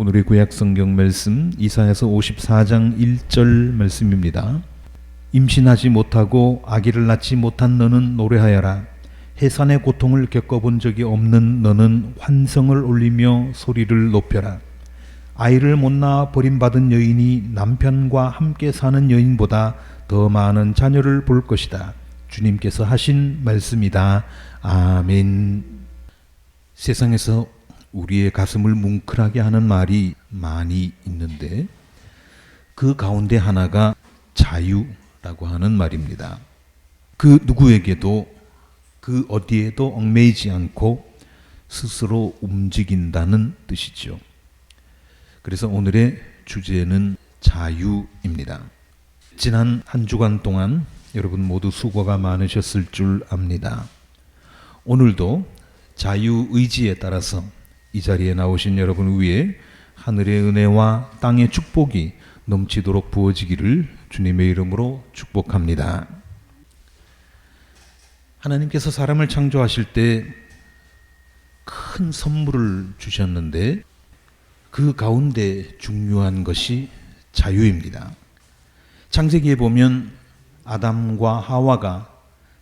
오늘의 구약 성경 말씀 이사야서 54장 1절 말씀입니다. 임신하지 못하고 아기를 낳지 못한 너는 노래하여라. 해산의 고통을 겪어본 적이 없는 너는 환성을 올리며 소리를 높여라. 아이를 못 낳아 버림받은 여인이 남편과 함께 사는 여인보다 더 많은 자녀를 볼 것이다. 주님께서 하신 말씀이다. 아멘. 세상에서 우리의 가슴을 뭉클하게 하는 말이 많이 있는데 그 가운데 하나가 자유라고 하는 말입니다. 그 누구에게도 그 어디에도 얽매이지 않고 스스로 움직인다는 뜻이죠. 그래서 오늘의 주제는 자유입니다. 지난 한 주간 동안 여러분 모두 수고가 많으셨을 줄 압니다. 오늘도 자유 의지에 따라서 이 자리에 나오신 여러분 위에 하늘의 은혜와 땅의 축복이 넘치도록 부어지기를 주님의 이름으로 축복합니다. 하나님께서 사람을 창조하실 때 큰 선물을 주셨는데 그 가운데 중요한 것이 자유입니다. 창세기에 보면 아담과 하와가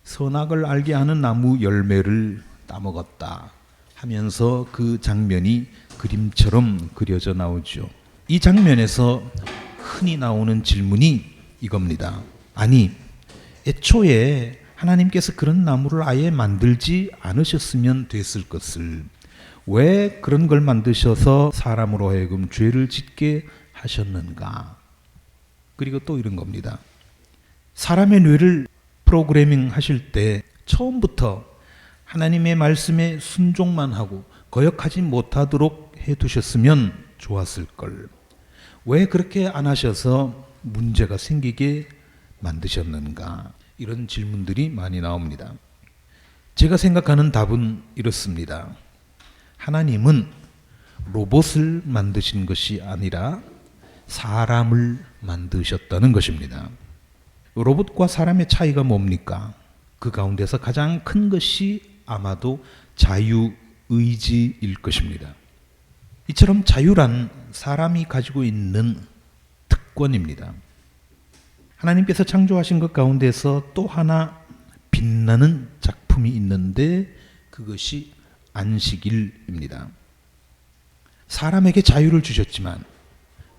선악을 알게 하는 나무 열매를 따먹었다 하면서 그 장면이 그림처럼 그려져 나오죠. 이 장면에서 흔히 나오는 질문이 이겁니다. 아니, 애초에 하나님께서 그런 나무를 아예 만들지 않으셨으면 됐을 것을 왜 그런 걸 만드셔서 사람으로 하여금 죄를 짓게 하셨는가? 그리고 또 이런 겁니다. 사람의 뇌를 프로그래밍 하실 때 처음부터 하나님의 말씀에 순종만 하고 거역하지 못하도록 해 두셨으면 좋았을 걸. 왜 그렇게 안 하셔서 문제가 생기게 만드셨는가? 이런 질문들이 많이 나옵니다. 제가 생각하는 답은 이렇습니다. 하나님은 로봇을 만드신 것이 아니라 사람을 만드셨다는 것입니다. 로봇과 사람의 차이가 뭡니까? 그 가운데서 가장 큰 것이 아마도 자유의지일 것입니다. 이처럼 자유란 사람이 가지고 있는 특권입니다. 하나님께서 창조하신 것 가운데서 또 하나 빛나는 작품이 있는데 그것이 안식일입니다. 사람에게 자유를 주셨지만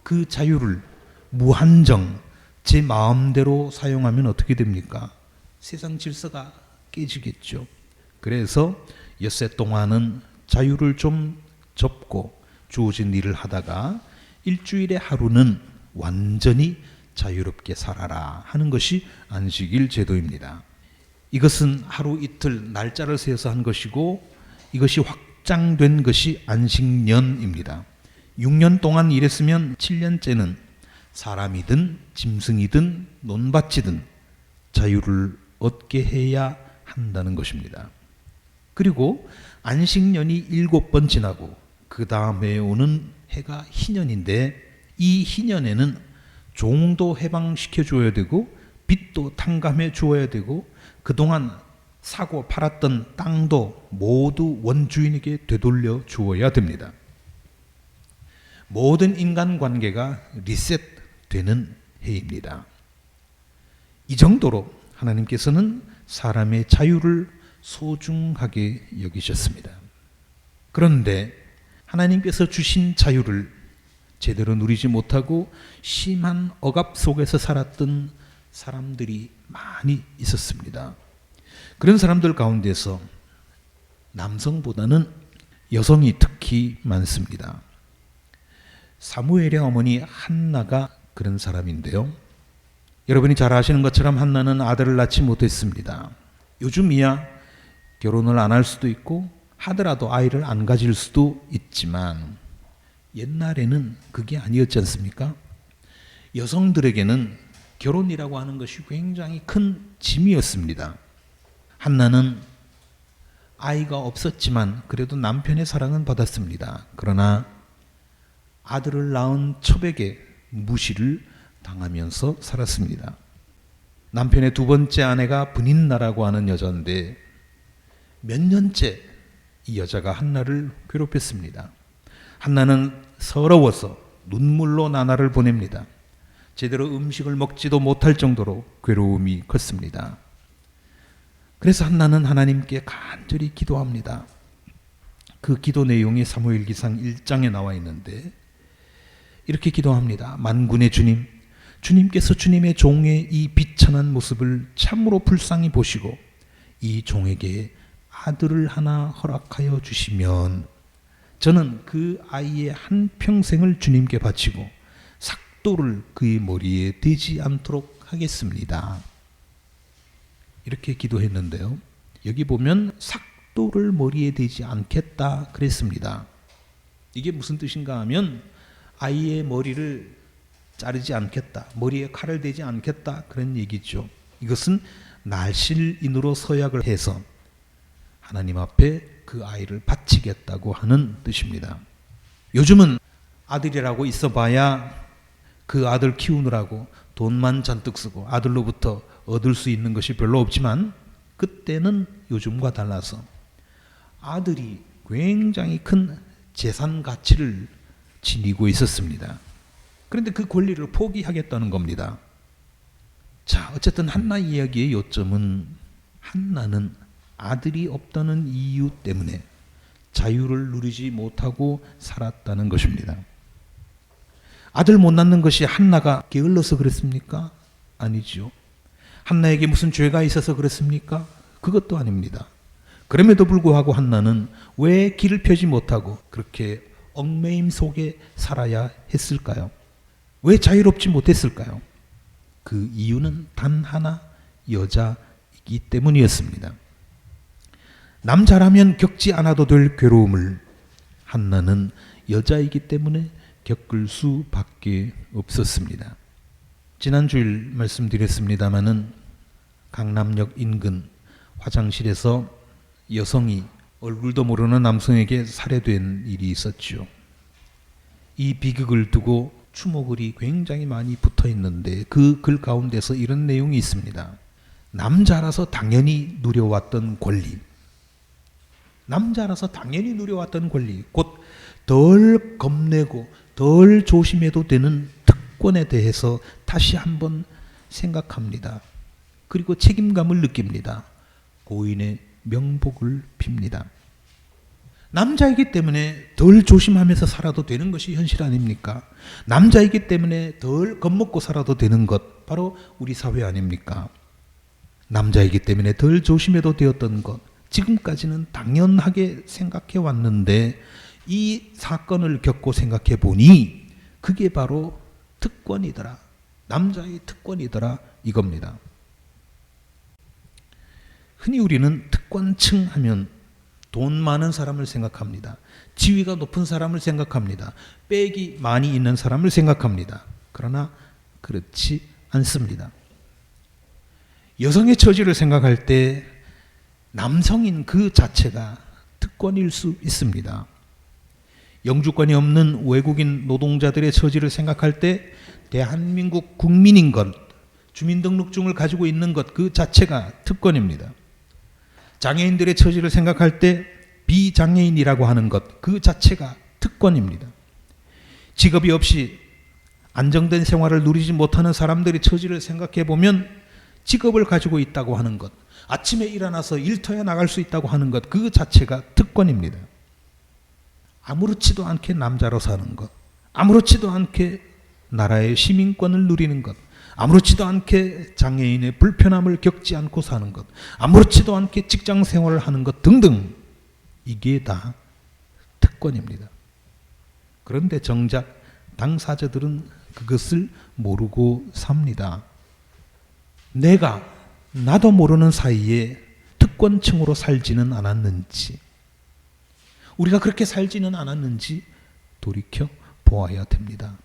그 자유를 무한정 제 마음대로 사용하면 어떻게 됩니까? 세상 질서가 깨지겠죠. 그래서 엿새 동안은 자유를 좀 접고 주어진 일을 하다가 일주일의 하루는 완전히 자유롭게 살아라 하는 것이 안식일 제도입니다. 이것은 하루 이틀 날짜를 세워서 한 것이고 이것이 확장된 것이 안식년입니다. 6년 동안 일했으면 7년째는 사람이든 짐승이든 논밭이든 자유를 얻게 해야 한다는 것입니다. 그리고 안식년이 일곱 번 지나고 그 다음에 오는 해가 희년인데 이 희년에는 종도 해방시켜 줘야 되고 빚도 탕감해 주어야 되고 그동안 사고 팔았던 땅도 모두 원주인에게 되돌려 주어야 됩니다. 모든 인간 관계가 리셋되는 해입니다. 이 정도로 하나님께서는 사람의 자유를 소중하게 여기셨습니다. 그런데 하나님께서 주신 자유를 제대로 누리지 못하고 심한 억압 속에서 살았던 사람들이 많이 있었습니다. 그런 사람들 가운데서 남성보다는 여성이 특히 많습니다. 사무엘의 어머니 한나가 그런 사람인데요. 여러분이 잘 아시는 것처럼 한나는 아들을 낳지 못했습니다. 요즘이야 결혼을 안 할 수도 있고 하더라도 아이를 안 가질 수도 있지만 옛날에는 그게 아니었지 않습니까? 여성들에게는 결혼이라고 하는 것이 굉장히 큰 짐이었습니다. 한나는 아이가 없었지만 그래도 남편의 사랑은 받았습니다. 그러나 아들을 낳은 첩에게 무시를 당하면서 살았습니다. 남편의 두 번째 아내가 분인나라고 하는 여자인데 몇 년째 이 여자가 한나를 괴롭혔습니다. 한나는 서러워서 눈물로 나날을 보냅니다. 제대로 음식을 먹지도 못할 정도로 괴로움이 컸습니다. 그래서 한나는 하나님께 간절히 기도합니다. 그 기도 내용이 사무엘기상 1장에 나와 있는데 이렇게 기도합니다. 만군의 주님, 주님께서 주님의 종의 이 비천한 모습을 참으로 불쌍히 보시고 이 종에게 아들을 하나 허락하여 주시면 저는 그 아이의 한 평생을 주님께 바치고 삭도를 그의 머리에 대지 않도록 하겠습니다. 이렇게 기도했는데요. 여기 보면 삭도를 머리에 대지 않겠다 그랬습니다. 이게 무슨 뜻인가 하면 아이의 머리를 자르지 않겠다. 머리에 칼을 대지 않겠다. 그런 얘기죠. 이것은 날실인으로 서약을 해서 하나님 앞에 그 아이를 바치겠다고 하는 뜻입니다. 요즘은 아들이라고 있어 봐야 그 아들 키우느라고 돈만 잔뜩 쓰고 아들로부터 얻을 수 있는 것이 별로 없지만 그때는 요즘과 달라서 아들이 굉장히 큰 재산 가치를 지니고 있었습니다. 그런데 그 권리를 포기하겠다는 겁니다. 자, 어쨌든 한나 이야기의 요점은 한나는 아들이 없다는 이유 때문에 자유를 누리지 못하고 살았다는 것입니다. 아들 못 낳는 것이 한나가 게을러서 그랬습니까? 아니죠. 한나에게 무슨 죄가 있어서 그랬습니까? 그것도 아닙니다. 그럼에도 불구하고 한나는 왜 길을 펴지 못하고 그렇게 얽매임 속에 살아야 했을까요? 왜 자유롭지 못했을까요? 그 이유는 단 하나 여자이기 때문이었습니다. 남자라면 겪지 않아도 될 괴로움을 한나는 여자이기 때문에 겪을 수밖에 없었습니다. 지난 주일 말씀드렸습니다마는 강남역 인근 화장실에서 여성이 얼굴도 모르는 남성에게 살해된 일이 있었죠. 이 비극을 두고 추모글이 굉장히 많이 붙어 있는데 그 글 가운데서 이런 내용이 있습니다. 남자라서 당연히 누려왔던 권리. 남자라서 당연히 누려왔던 권리. 곧 덜 겁내고 덜 조심해도 되는 특권에 대해서 다시 한번 생각합니다. 그리고 책임감을 느낍니다. 고인의 명복을 빕니다. 남자이기 때문에 덜 조심하면서 살아도 되는 것이 현실 아닙니까? 남자이기 때문에 덜 겁먹고 살아도 되는 것, 바로 우리 사회 아닙니까? 남자이기 때문에 덜 조심해도 되었던 것, 지금까지는 당연하게 생각해 왔는데, 이 사건을 겪고 생각해 보니, 그게 바로 특권이더라. 남자의 특권이더라. 이겁니다. 흔히 우리는 특권층 하면 돈 많은 사람을 생각합니다. 지위가 높은 사람을 생각합니다. 빽이 많이 있는 사람을 생각합니다. 그러나 그렇지 않습니다. 여성의 처지를 생각할 때 남성인 그 자체가 특권일 수 있습니다. 영주권이 없는 외국인 노동자들의 처지를 생각할 때 대한민국 국민인 것, 주민등록증을 가지고 있는 것 그 자체가 특권입니다. 장애인들의 처지를 생각할 때 비장애인이라고 하는 것 그 자체가 특권입니다. 직업이 없이 안정된 생활을 누리지 못하는 사람들의 처지를 생각해 보면 직업을 가지고 있다고 하는 것, 아침에 일어나서 일터에 나갈 수 있다고 하는 것 그 자체가 특권입니다. 아무렇지도 않게 남자로 사는 것, 아무렇지도 않게 나라의 시민권을 누리는 것, 아무렇지도 않게 장애인의 불편함을 겪지 않고 사는 것, 아무렇지도 않게 직장 생활을 하는 것 등등 이게 다 특권입니다. 그런데 정작 당사자들은 그것을 모르고 삽니다. 내가 나도 모르는 사이에 특권층으로 살지는 않았는지, 우리가 그렇게 살지는 않았는지 돌이켜 보아야 됩니다.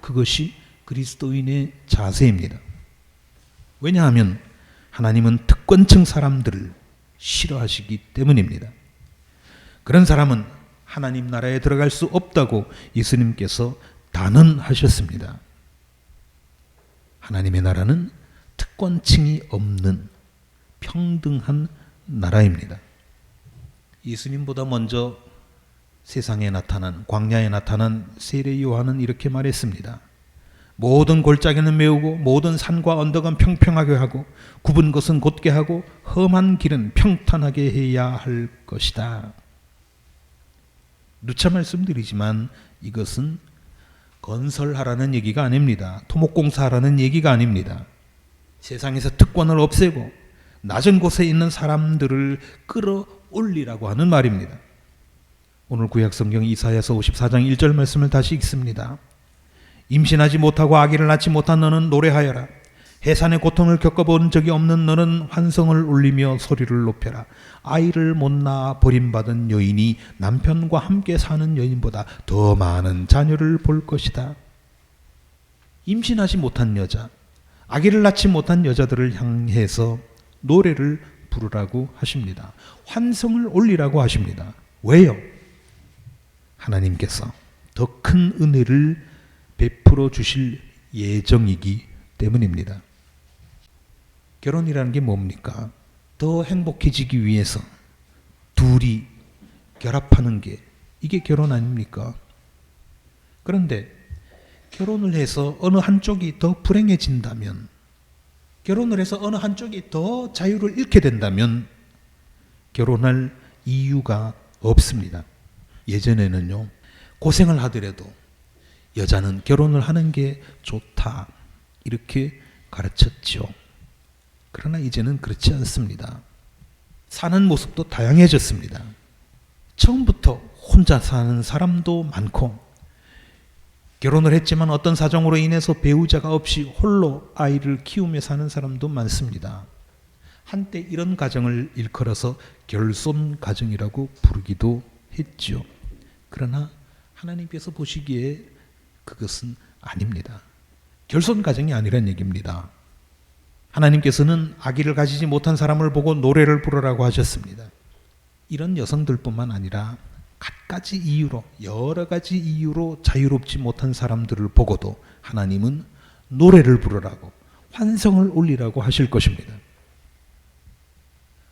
그것이 그리스도인의 자세입니다. 왜냐하면 하나님은 특권층 사람들을 싫어하시기 때문입니다. 그런 사람은 하나님 나라에 들어갈 수 없다고 예수님께서 단언하셨습니다. 하나님의 나라는 특권층이 없는 평등한 나라입니다. 예수님보다 먼저 세상에 나타난 광야에 나타난 세례 요한은 이렇게 말했습니다. 모든 골짜기는 메우고 모든 산과 언덕은 평평하게 하고 굽은 것은 곧게 하고 험한 길은 평탄하게 해야 할 것이다. 누차 말씀드리지만 이것은 건설하라는 얘기가 아닙니다. 토목공사하라는 얘기가 아닙니다. 세상에서 특권을 없애고 낮은 곳에 있는 사람들을 끌어올리라고 하는 말입니다. 오늘 구약 성경 이사야서 54장 1절 말씀을 다시 읽습니다. 임신하지 못하고 아기를 낳지 못한 너는 노래하여라. 해산의 고통을 겪어본 적이 없는 너는 환성을 울리며 소리를 높여라. 아이를 못 낳아 버림받은 여인이 남편과 함께 사는 여인보다 더 많은 자녀를 볼 것이다. 임신하지 못한 여자, 아기를 낳지 못한 여자들을 향해서 노래를 부르라고 하십니다. 환성을 올리라고 하십니다. 왜요? 하나님께서 더 큰 은혜를 베풀어 주실 예정이기 때문입니다. 결혼이라는 게 뭡니까? 더 행복해지기 위해서 둘이 결합하는 게 이게 결혼 아닙니까? 그런데 결혼을 해서 어느 한쪽이 더 불행해진다면 결혼을 해서 어느 한쪽이 더 자유를 잃게 된다면 결혼할 이유가 없습니다. 예전에는요, 고생을 하더라도 여자는 결혼을 하는 게 좋다. 이렇게 가르쳤죠. 그러나 이제는 그렇지 않습니다. 사는 모습도 다양해졌습니다. 처음부터 혼자 사는 사람도 많고, 결혼을 했지만 어떤 사정으로 인해서 배우자가 없이 홀로 아이를 키우며 사는 사람도 많습니다. 한때 이런 가정을 일컬어서 결손 가정이라고 부르기도 했죠. 그러나 하나님께서 보시기에 그것은 아닙니다. 결손 가정이 아니란 얘기입니다. 하나님께서는 아기를 가지지 못한 사람을 보고 노래를 부르라고 하셨습니다. 이런 여성들뿐만 아니라 갖가지 이유로 여러 가지 이유로 자유롭지 못한 사람들을 보고도 하나님은 노래를 부르라고 환성을 올리라고 하실 것입니다.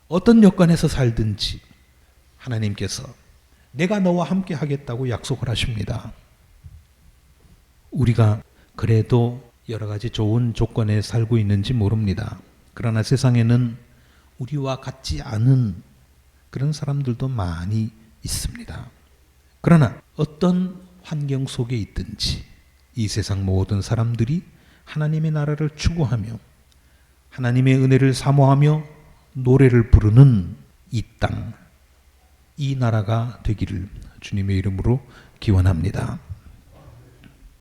어떤 여건에서 살든지 하나님께서 내가 너와 함께 하겠다고 약속을 하십니다. 우리가 그래도 여러 가지 좋은 조건에 살고 있는지 모릅니다. 그러나 세상에는 우리와 같지 않은 그런 사람들도 많이 있습니다. 그러나 어떤 환경 속에 있든지 이 세상 모든 사람들이 하나님의 나라를 추구하며 하나님의 은혜를 사모하며 노래를 부르는 이 땅, 이 나라가 되기를 주님의 이름으로 기원합니다.